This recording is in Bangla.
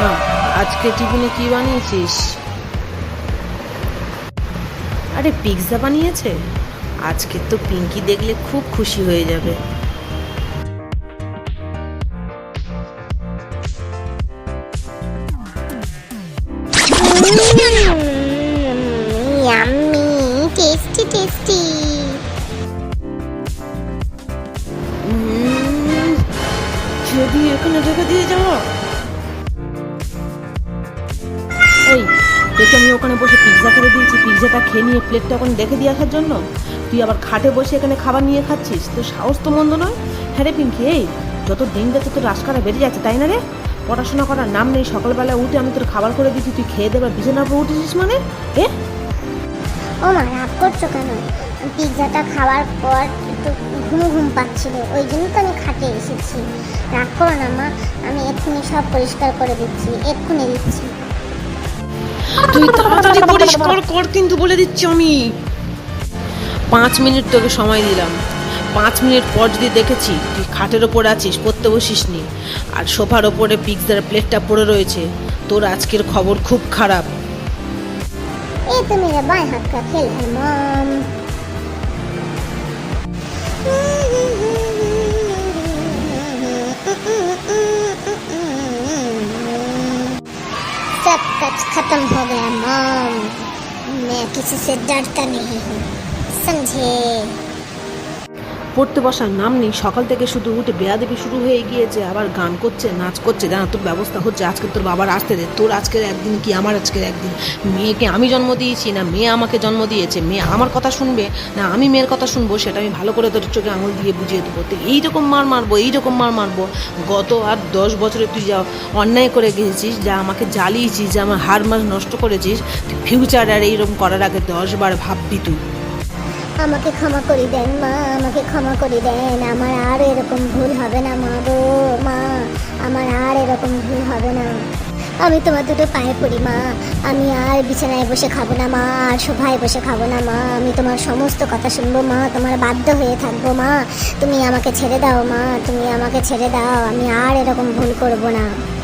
না। আজকে টিফিনে কি বানিয়েছিস? আরে পিৎজা বানিয়েছে? আজকে তো পিঙ্কি দেখলে খুব খুশি হয়ে যাবে। টেস্টি টেস্টি যদি এখানে রেখে দিয়ে যাওয়া এই তোকে আমি ওখানে বসে পিৎজা করে দিয়েছি পিৎজাটা খেয়ে নিয়ে প্লেটটা ওখানে দেখে দিয়ে আসার জন্য। তুই আবার খাটে বসে এখানে খাবার নিয়ে খাচ্ছিস? তোর সাহস তো মন্দ নয়? হ্যাঁ রে পিঙ্কি, এই, যত দিন যাচ্ছে তোর রাস্কাটা বেড়ে যাচ্ছে, তাই না রে? পড়াশোনা করার নাম নেই, সকালবেলা উঠে আমি তোর খাবার করে দিচ্ছি তুই খেয়ে দেবার বিছানার উপর উঠেছিস মানে? এ? ও মা, রাগ করছ কেন? পিৎজাটা খাওয়ার পর একটু ঘুম ঘুম পাচ্ছিল, ওই জন্য তো আমি খাটে এসেছি। রাগ করো না মা, আমি এক্ষুনি সব পরিষ্কার করে দিচ্ছি, এক্ষুনি দিচ্ছি। তুই তাড়াতাড়ি পরিষ্কার কর কিন্তু বলে দিচ্ছি আমি। পাঁচ মিনিট তোকে সময় দিলাম। পাঁচ মিনিট পর যদি দেখেছি তুই খাটের ওপর আছিস, পড়তে বসিস নি আর সোফার ওপরে পিৎজার প্লেটটা পড়ে রয়েছে, তোর আজকের খবর খুব খারাপ। এ सब खत्म हो गया। मॉम मैं किसी से डरता नहीं हूँ। समझे? পড়তে বসার নাম নেই। সকাল থেকে শুধু উঠে বেয়াদেবি শুরু হয়ে গিয়েছে, আবার গান করছে, নাচ করছে। জানা তোর ব্যবস্থা হচ্ছে। আজকে তোর বাবার আসতে দে। তোর আজকের একদিন কি আমার আজকের একদিন? মেয়েকে আমি জন্ম দিয়েছি না, মেয়ে আমাকে জন্ম দিয়েছে? মেয়ে আমার কথা শুনবে না আমি মেয়ের কথা শুনব? সেটা আমি ভালো করে তোর চোখে আঙুল দিয়ে বুঝিয়ে দেবো। তো এইরকম মার মারবো, এইরকম মার মারবো। গত আর দশ বছরে তুই যা অন্যায় করে গেছিস যা আমাকে জ্বালিয়েছিস, যা আমার হার মাস নষ্ট করেছিস ফিউচার আর এইরকম করার আগে দশবার ভাববি তুই। আমাকে ক্ষমা করে দেন, মা, আমাকে ক্ষমা করে দেন। আমার আর এরকম ভুল হবে না, মা গো, মা, আমার আর এরকম ভুল হবে না। আমি তোমার দুটো পায়ে পড়ি, মা। আমি আর বিছানায় বসে খাব না, মা, আর সোফায় বসে খাব না, মা। আমি তোমার সমস্ত কথা শুনব, মা। তোমার বাধ্য হয়ে থাকব, মা। তুমি আমাকে ছেড়ে দাও, মা। তুমি আমাকে ছেড়ে দাও। আমি আর এরকম ভুল করব না।